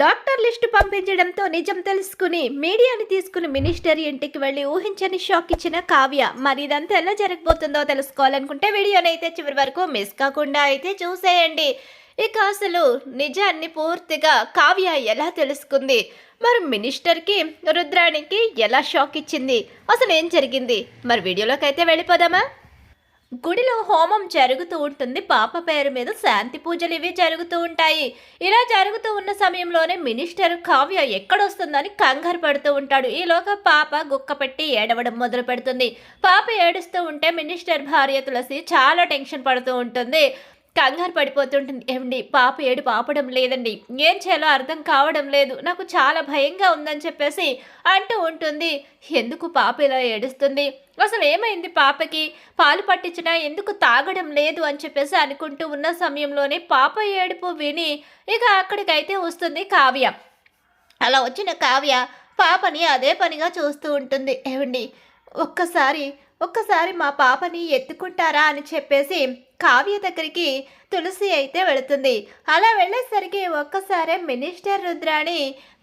Doctor list పంపించడంతో నిజం తెలుసుకుని మీడియాని తీసుకుని మినిస్టర్ ఇంటికి వెళ్ళి ఊహించని షాక్ ఇచ్చిన కావ్య. మరి ఇదంతా ఎలా జరగబోతుందో తెలుసుకోవాలనుకుంటే వీడియోని అయితే చివరి వరకు మిస్ కాకుండా అయితే చూసేయండి. ఇక అసలు నిజాన్ని పూర్తిగా కావ్య ఎలా తెలుసుకుంది? మరి మినిస్టర్కి రుద్రానికి ఎలా షాక్ ఇచ్చింది? అసలు ఏం జరిగింది? మరి వీడియోలోకి అయితే వెళ్ళిపోదామా? గుడిలో హోమం జరుగుతూ ఉంటుంది. పాప పేరు మీద శాంతి పూజలు ఇవి జరుగుతూ ఉంటాయి. ఇలా జరుగుతూ ఉన్న సమయంలోనే మినిస్టర్ కావ్య ఎక్కడొస్తుందని కంగారు పడుతూ ఉంటాడు. ఈలోగా పాప గుక్క పెట్టి ఏడవడం మొదలు పెడుతుంది పాప ఏడుస్తూ ఉంటే మినిస్టర్ భార్య తులసి చాలా టెన్షన్ పడుతూ ఉంటుంది. కంగారు పడిపోతుంటుంది. ఏమండి పాప ఏడు పాపడం లేదండి. ఏం చేయాలో అర్థం కావడం లేదు. నాకు చాలా భయంగా ఉందని చెప్పేసి అంటూ ఉంటుంది. ఎందుకు పాప ఇలా ఏడుస్తుంది? అసలు ఏమైంది పాపకి? పాలు పట్టించినా ఎందుకు తాగడం లేదు అని చెప్పేసి అనుకుంటూ ఉన్న సమయంలోనే పాప ఏడుపు విని ఇక అక్కడికైతే వస్తుంది కావ్య. అలా వచ్చిన కావ్య పాపని అదే పనిగా చూస్తూ ఉంటుంది. ఏమండి ఒక్కసారి ఒక్కసారి మా పాపని ఎత్తుకుంటారా అని చెప్పేసి కావ్య దగ్గరికి తులసి అయితే వెళుతుంది. అలా వెళ్ళేసరికి ఒక్కసారే మినిస్టర్ రుద్రాణి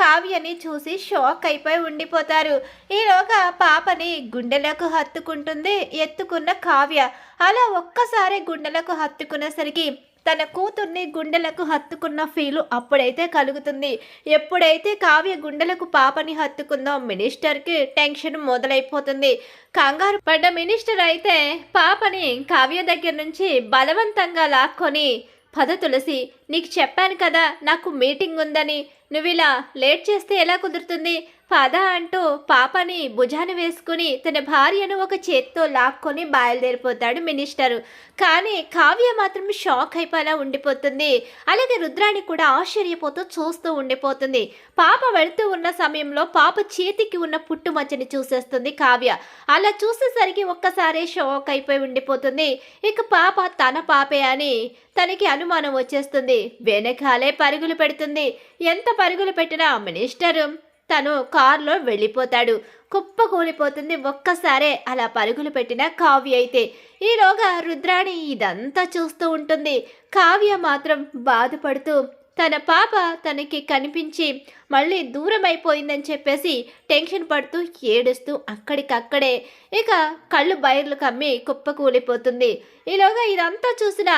కావ్యని చూసి షాక్ అయిపోయి ఉండిపోతారు. ఈలోగా పాపని గుండెలకు హత్తుకుంటుంది ఎత్తుకున్న కావ్య. అలా ఒక్కసారి గుండెలకు హత్తుకునేసరికి తన కూతుర్ని గుండెలకు హత్తుకున్న ఫీలు అప్పుడైతే కలుగుతుంది. ఎప్పుడైతే కావ్య గుండెలకు పాపని హత్తుకుందో మినిస్టర్కి టెన్షన్ మొదలైపోతుంది. కంగారు పడ్డ మినిస్టర్ అయితే పాపని కావ్య దగ్గర నుంచి బలవంతంగా లాక్కొని పద తులసి నీకు చెప్పాను కదా నాకు మీటింగ్ ఉందని. నువ్వు ఇలా లేట్ చేస్తే ఎలా కుదురుతుంది? పద అంటూ పాపని భుజాన వేసుకుని తన భార్యను ఒక చేత్తో లాక్కొని బయలుదేరిపోతాడు మినిస్టరు. కానీ కావ్య మాత్రం షాక్ అయిపోయేలా ఉండిపోతుంది. అలాగే రుద్రాణి కూడా ఆశ్చర్యపోతూ చూస్తూ ఉండిపోతుంది. పాప వెళుతూ ఉన్న సమయంలో పాప చేతికి ఉన్న పుట్టుమచ్చని చూసేస్తుంది కావ్య. అలా చూసేసరికి ఒక్కసారే షాక్ అయిపోయి ఉండిపోతుంది. ఇక పాప తన పాపే అని తనకి అనుమానం వచ్చేస్తుంది. వెనకాలే పరుగులు పెడుతుంది. ఎంత పరుగులు పెట్టినా మినిస్టర్ తను కారులో వెళ్ళిపోతాడు. కుప్ప కూలిపోతుంది ఒక్కసారే అలా పరుగులు పెట్టిన కావ్య అయితే. ఈలోగా రుద్రాణి ఇదంతా చూస్తూ ఉంటుంది. కావ్య మాత్రం బాధపడుతూ తన పాప తనకి కనిపించి మళ్ళీ దూరం అయిపోయిందని చెప్పేసి టెన్షన్ పడుతూ ఏడుస్తూ అక్కడికక్కడే. ఇక కళ్ళు బయర్లు కమ్మి కుప్ప కూలిపోతుంది. ఈలోగా ఇదంతా చూసిన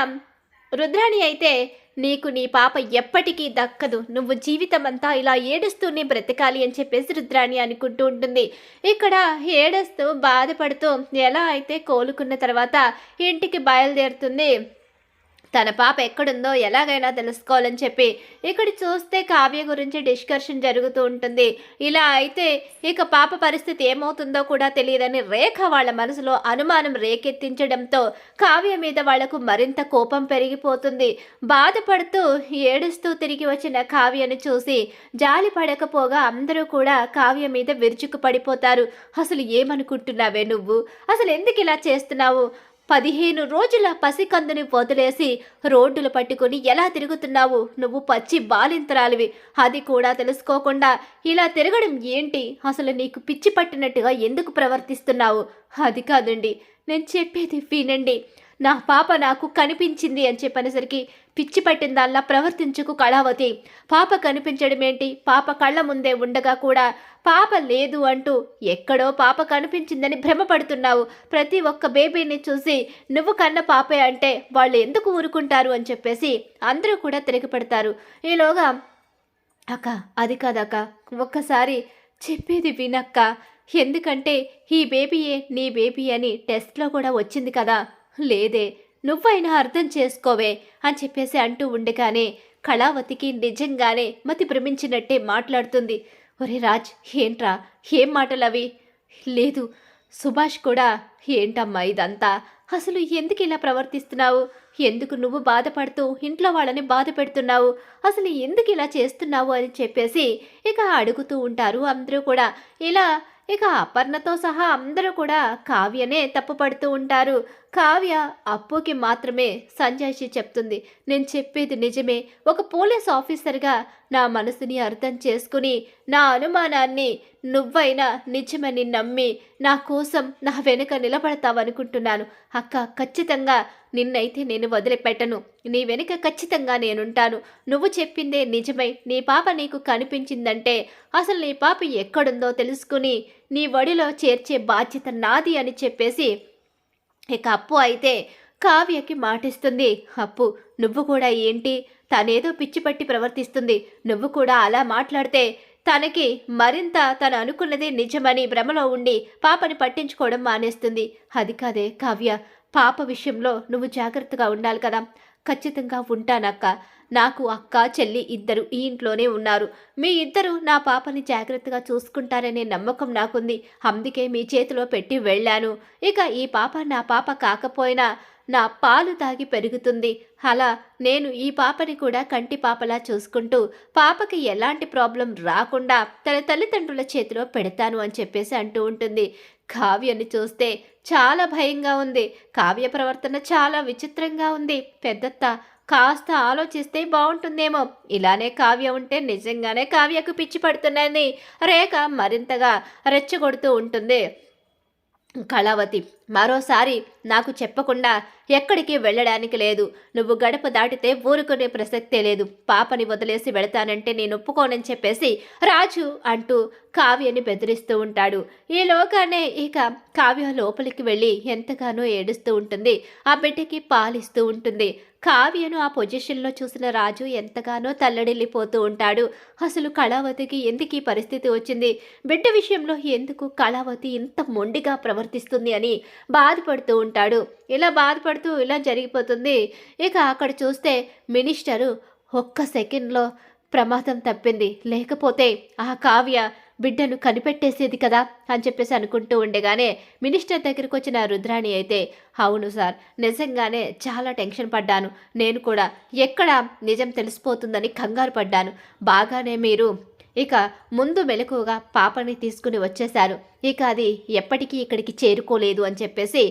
రుద్రాణి అయితే నీకు నీ పాప ఎప్పటికీ దక్కదు. నువ్వు జీవితం అంతా ఇలా ఏడుస్తూనే బ్రతకాలి అని చెప్పేసి రుద్రాణి అనుకుంటూ ఉంటుంది. ఇక్కడ ఏడుస్తూ బాధపడుతూ ఎలా అయితే కోలుకున్న తర్వాత ఇంటికి బయలుదేరుతుంది తన పాప ఎక్కడుందో ఎలాగైనా తెలుసుకోవాలని చెప్పి ఇక్కడ చూస్తే కావ్య గురించి డిస్కషన్ జరుగుతూ ఉంటుంది. ఇలా అయితే ఇక పాప పరిస్థితి ఏమవుతుందో కూడా తెలియదని రేఖ వాళ్ళ మనసులో అనుమానం రేకెత్తించడంతో కావ్య మీద వాళ్ళకు మరింత కోపం పెరిగిపోతుంది. బాధపడుతూ ఏడుస్తూ తిరిగి వచ్చిన కావ్యను చూసి జాలి పడకపోగా అందరూ కూడా కావ్య మీద విరుచుకు పడిపోతారు. అసలు ఏమనుకుంటున్నావే నువ్వు? అసలు ఎందుకు ఇలా చేస్తున్నావు? పదిహేను రోజుల పసికందుని వదిలేసి రోడ్డులు పట్టుకుని ఎలా తిరుగుతున్నావు? నువ్వు పచ్చి బాలింతరాలివి. అది కూడా తెలుసుకోకుండా ఇలా తిరగడం ఏంటి? అసలు నీకు పిచ్చి పట్టినట్టుగా ఎందుకు ప్రవర్తిస్తున్నావు? అది కాదండి నేను చెప్పేది వినండి. నా పాప నాకు కనిపించింది అని చెప్పనేసరికి పిచ్చి పట్టిందల్లా ప్రవర్తించుకు కళావతి. పాప కనిపించడం ఏంటి? పాప కళ్ళ ముందే ఉండగా కూడా పాప లేదు అంటూ ఎక్కడో పాప కనిపించిందని భ్రమపడుతున్నావు. ప్రతి ఒక్క బేబీని చూసి నువ్వు కన్న పాపే అంటే వాళ్ళు ఎందుకు ఊరుకుంటారు అని చెప్పేసి అందరూ కూడా తిరిగిపెడతారు. ఈలోగా అక్క అది కాదక్క ఒక్కసారి చెప్పేది వినక్క. ఎందుకంటే ఈ బేబీయే నీ బేబీ అని టెస్ట్లో కూడా వచ్చింది కదా. లేదే నువ్వైనా అర్థం చేసుకోవే అని చెప్పేసి అంటూ ఉండగానే కళావతికి నిజంగానే మతి భ్రమించినట్టే మాట్లాడుతుంది. ఒరే రాజ్ ఏంట్రా? ఏం మాటలవి? లేదు సుభాష్ కూడా ఏంటమ్మా ఇదంతా? అసలు ఎందుకు ఇలా ప్రవర్తిస్తున్నావు? ఎందుకు నువ్వు బాధపడుతూ ఇంట్లో వాళ్ళని బాధ పెడుతున్నావు? అసలు ఎందుకు ఇలా చేస్తున్నావు అని చెప్పేసి ఇక అడుగుతూ ఉంటారు అందరూ కూడా. ఇలా ఇక అపర్ణతో సహా అందరూ కూడా కావ్యనే తప్పుపడుతూ ఉంటారు. కావ్య అప్పుకి మాత్రమే సంజాయిషి చెప్తుంది. నేను చెప్పేది నిజమే. ఒక పోలీస్ ఆఫీసర్గా నా మనసుని అర్థం చేసుకుని నా అనుమానాన్ని నువ్వైనా నిజమని నమ్మి నా కోసం నా వెనుక నిలబడతావనుకుంటున్నాను. అక్క ఖచ్చితంగా నిన్నైతే నేను వదిలిపెట్టను. నీ వెనుక ఖచ్చితంగా నేనుంటాను. నువ్వు చెప్పిందే నిజమై. నీ పాప నీకు కనిపించిందంటే అసలు నీ పాప ఎక్కడుందో తెలుసుకుని నీ వడిలో చేర్చే బాధ్యత నాది అని చెప్పేసి ఇక అప్పు అయితే కావ్యకి మాటిస్తుంది. అప్పు నువ్వు కూడా ఏంటి? తనేదో పిచ్చి పట్టి ప్రవర్తిస్తుంది. నువ్వు కూడా అలా మాట్లాడితే తనకి మరింత తను అనుకున్నదే నిజమని భ్రమలో ఉండి పాపని పట్టించుకోవడం మానేస్తుంది. అది కాదే కావ్య. పాప విషయంలో నువ్వు జాగ్రత్తగా ఉండాలి కదా. ఖచ్చితంగా ఉంటానక్క నాకు అక్క చెల్లి ఇద్దరు ఈ ఇంట్లోనే ఉన్నారు. మీ ఇద్దరు నా పాపని జాగ్రత్తగా చూసుకుంటారనే నమ్మకం నాకుంది. అందుకే మీ చేతిలో పెట్టి వెళ్ళాను. ఇక ఈ పాప నా పాప కాకపోయినా నా పాలు తాగి పెరుగుతుంది. అలా నేను ఈ పాపని కూడా కంటి పాపలా చూసుకుంటూ పాపకి ఎలాంటి ప్రాబ్లం రాకుండా తన తల్లిదండ్రుల చేతిలో పెడతాను అని చెప్పేసి అంటూ ఉంటుంది. కావ్యని చూస్తే చాలా భయంగా ఉంది. కావ్య ప్రవర్తన చాలా విచిత్రంగా ఉంది. పెద్దత్త కాస్త ఆలోచిస్తే బాగుంటుందేమో ఇలానే కావ్య ఉంటే నిజంగానే కావ్యకు పిచ్చి పడుతున్నది రేఖ మరింతగా రెచ్చగొడుతూ ఉంటుంది. కళావతి మరోసారి నాకు చెప్పకుండా ఎక్కడికి వెళ్ళడానికి లేదు. నువ్వు గడప దాటితే ఊరుకునే ప్రసక్తే లేదు. పాపని వదిలేసి వెళతానంటే నేను ఒప్పుకోనని చెప్పేసి రాజు అంటూ కావ్యని బెదిరిస్తూ ఉంటాడు. ఈ లోకానే ఇక కావ్య లోపలికి వెళ్ళి ఎంతగానో ఏడుస్తూ ఉంటుంది. ఆ బిడ్డకి పాలిస్తూ ఉంటుంది. కావ్యను ఆ పొజిషన్లో చూసిన రాజు ఎంతగానో తల్లడిల్లిపోతూ ఉంటాడు. అసలు కళావతికి ఎందుకు ఈ పరిస్థితి వచ్చింది? బిడ్డ విషయంలో ఎందుకు కళావతి ఇంత మొండిగా ప్రవర్తిస్తుంది అని బాధపడుతూ ఉంటాడు. ఇలా బాధపడుతూ ఇలా జరిగిపోతుంది. ఇక అక్కడ చూస్తే మినిస్టరు ఒక్క సెకండ్లో ప్రమాదం తప్పింది. లేకపోతే ఆ కావ్య బిడ్డను కనిపెట్టేసేది కదా అని చెప్పేసి అనుకుంటూ ఉండగానే మినిస్టర్ దగ్గరికి వచ్చిన రుద్రాణి అయితే అవును సార్ నిజంగానే చాలా టెన్షన్ పడ్డాను. నేను కూడా ఎక్కడ నిజం తెలిసిపోతుందని కంగారు పడ్డాను. బాగానే మీరు ఇక ముందు మెలకుగా పాపని తీసుకుని వచ్చేశారు. ఇక అది ఎప్పటికీ ఇక్కడికి చేరుకోలేదు అని చెప్పేసి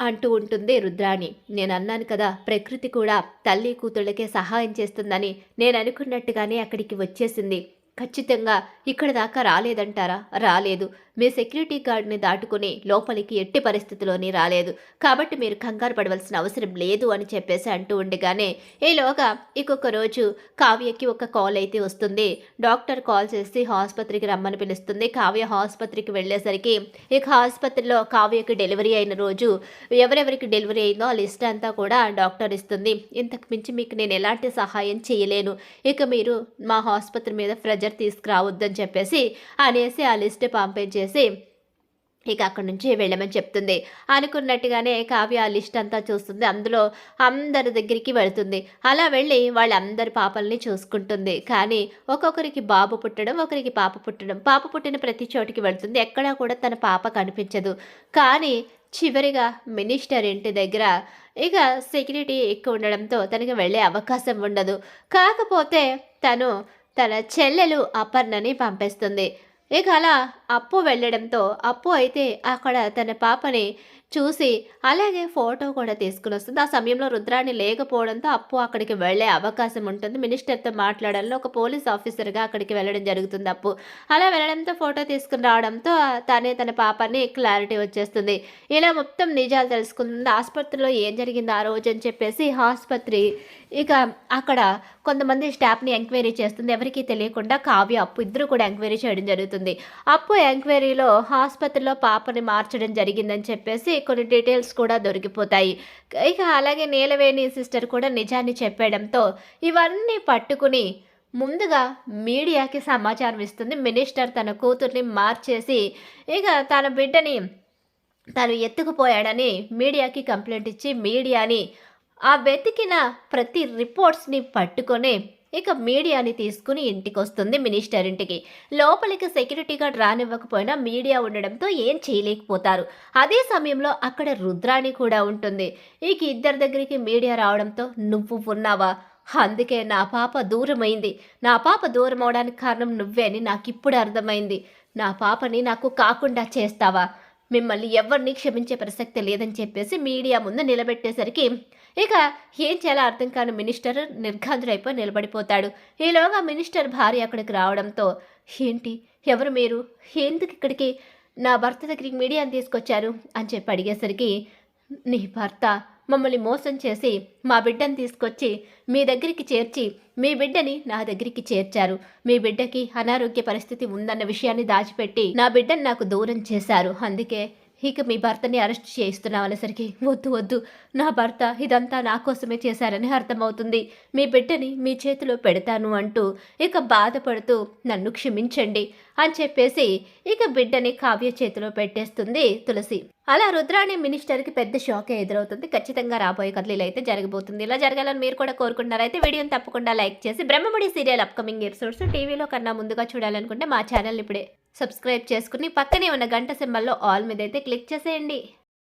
అంటూ ఉంటుంది రుద్రాణి. నేను అన్నాను కదా ప్రకృతి కూడా తల్లి కూతుళ్ళకే సహాయం చేస్తుందని నేను అనుకున్నట్టుగానే అక్కడికి వచ్చేసింది. ఖచ్చితంగా ఇక్కడ దాకా రాలేదంటారా? రాలేదు. మీ సెక్యూరిటీ గార్డ్ని దాటుకుని లోపలికి ఎట్టి పరిస్థితిలోని రాలేదు. కాబట్టి మీరు కంగారు పడవలసిన అవసరం లేదు అని చెప్పేసి అంటూ ఉండగానే ఈలోగా ఇంకొక రోజు కావ్యకి ఒక కాల్ అయితే వస్తుంది. డాక్టర్ కాల్ చేసి ఆసుపత్రికి రమ్మని పిలుస్తుంది. కావ్య ఆసుపత్రికి వెళ్ళేసరికి ఇక ఆసుపత్రిలో కావ్యకి డెలివరీ అయిన రోజు ఎవరెవరికి డెలివరీ అయిందో ఆ లిస్ట్ అంతా కూడా డాక్టర్ ఇస్తుంది. ఇంతకు మించి మీకు నేను ఎలాంటి సహాయం చేయలేను. ఇక మీరు మా ఆసుపత్రి మీద ప్రెజర్ తీసుకురావద్దని చెప్పేసి అనేసి ఆ లిస్ట్ పంపించేసి ఇక అక్కడి నుంచి వెళ్ళమని చెప్తుంది. అనుకున్నట్టుగానే కావ్య లిస్ట్ అంతా చూస్తుంది. అందులో అందరి దగ్గరికి వెళుతుంది. అలా వెళ్ళి వాళ్ళందరి పాపల్ని చూసుకుంటుంది. కానీ ఒక్కొక్కరికి బాబు పుట్టడం ఒకరికి పాప పుట్టడం. పాప పుట్టిన ప్రతి చోటికి వెళుతుంది. ఎక్కడా కూడా తన పాప కనిపించదు. కానీ చివరిగా మినిస్టర్ ఇంటి దగ్గర ఇక సెక్యూరిటీ ఎక్కువ ఉండడంతో తనకి వెళ్ళే అవకాశం ఉండదు. కాకపోతే తను తన చెల్లెలు అపర్ణని పంపేస్తుంది. ఇక అలా అప్పు వెళ్ళడంతో అప్పు అయితే అక్కడ తన పాపని చూసి అలాగే ఫోటో కూడా తీసుకుని వస్తుంది. ఆ సమయంలో రుద్రాణి లేకపోవడంతో అప్పు అక్కడికి వెళ్ళే అవకాశం ఉంటుంది. మినిస్టర్తో మాట్లాడాలని ఒక పోలీస్ ఆఫీసర్గా అక్కడికి వెళ్ళడం జరుగుతుంది అప్పు. అలా వెళ్ళడంతో ఫోటో తీసుకుని రావడంతో తనే తన పాపని క్లారిటీ వచ్చేస్తుంది. ఇలా మొత్తం నిజాలు తెలుసుకుంటుంది. ఆసుపత్రిలో ఏం జరిగింది ఆ రోజు అని చెప్పేసి ఆసుపత్రి ఇక అక్కడ కొంతమంది స్టాఫ్ని ఎంక్వైరీ చేస్తుంది. ఎవరికీ తెలియకుండా కావ్య అప్పు ఇద్దరు కూడా ఎంక్వైరీ చేయడం జరుగుతుంది. అప్పు ఎంక్వైరీలో ఆసుపత్రిలో పాపని మార్చడం జరిగిందని చెప్పేసి కొన్ని డీటెయిల్స్ కూడా దొరికిపోతాయి. ఇక అలాగే నీలవేణి సిస్టర్ కూడా నిజాన్ని చెప్పడంతో ఇవన్నీ పట్టుకుని ముందుగా మీడియాకి సమాచారం ఇస్తుంది. మినిస్టర్ తన కూతుర్ని మార్చేసి ఇక తన బిడ్డని తను ఎత్తుకుపోయాడని మీడియాకి కంప్లైంట్ ఇచ్చి మీడియాని ఆ వెతికిన ప్రతి రిపోర్ట్స్ని పట్టుకొని ఇక మీడియాని తీసుకుని ఇంటికి వస్తుంది మినిస్టర్ ఇంటికి. లోపలికి సెక్యూరిటీ గార్డ్ రానివ్వకపోయినా మీడియా ఉండడంతో ఏం చేయలేకపోతారు. అదే సమయంలో అక్కడ రుద్రాణి కూడా ఉంటుంది. ఇక ఇద్దరి దగ్గరికి మీడియా రావడంతో నువ్వు ఉన్నావా? అందుకే నా పాప దూరమైంది. నా పాప దూరం అవడానికి కారణం నువ్వే అని నాకు ఇప్పుడు అర్థమైంది. నా పాపని నాకు కాకుండా చేస్తావా? మిమ్మల్ని ఎవరిని క్షమించే ప్రసక్తి లేదని చెప్పేసి మీడియా ముందు నిలబెట్టేసరికి ఇక ఏం చేయాలో అర్థం కాని మినిస్టర్ నిర్ఘాంతుడైపోయి నిలబడిపోతాడు. ఈలోగా మినిస్టర్ భార్య అక్కడికి రావడంతో ఏంటి? ఎవరు మీరు? ఎందుకు ఇక్కడికి? నా భర్త దగ్గరికి మీడియాని తీసుకొచ్చారు? అని చెప్పి అడిగేసరికి నీ భర్త మమ్మల్ని మోసం చేసి మా బిడ్డను తీసుకొచ్చి మీ దగ్గరికి చేర్చి మీ బిడ్డని నా దగ్గరికి చేర్చారు. మీ బిడ్డకి అనారోగ్య పరిస్థితి ఉందన్న విషయాన్ని దాచిపెట్టి నా బిడ్డను నాకు దూరం చేశారు. అందుకే ఇక మీ భర్తని అరెస్ట్ చేయిస్తున్నాం అనేసరికి వద్దు వద్దు. నా భర్త ఇదంతా నా కోసమే చేశారని అర్థమవుతుంది. మీ బిడ్డని మీ చేతిలో పెడతాను అంటూ ఇక బాధపడుతూ నన్ను క్షమించండి అని చెప్పేసి ఇక బిడ్డని కావ్య చేతిలో పెట్టేస్తుంది తులసి. అలా రుద్రాణి మినిస్టర్కి పెద్ద షాక్ ఎదురవుతుంది. ఖచ్చితంగా రాబోయే కథలు అయితే జరగబోతుంది. ఇలా జరగాలని మీరు కూడా కోరుకున్నారైతే వీడియోని తప్పకుండా లైక్ చేసి బ్రహ్మముడి సీరియల్ అప్కమింగ్ ఎపిసోడ్స్ టీవీలో కన్నా ముందుగా చూడాలనుకుంటే మా ఛానల్ ఇప్పుడే సబ్స్క్రైబ్ చేసుకుని పక్కనే ఉన్న గంట సింబల్లో ఆల్ మీద అయితే క్లిక్ చేసేయండి.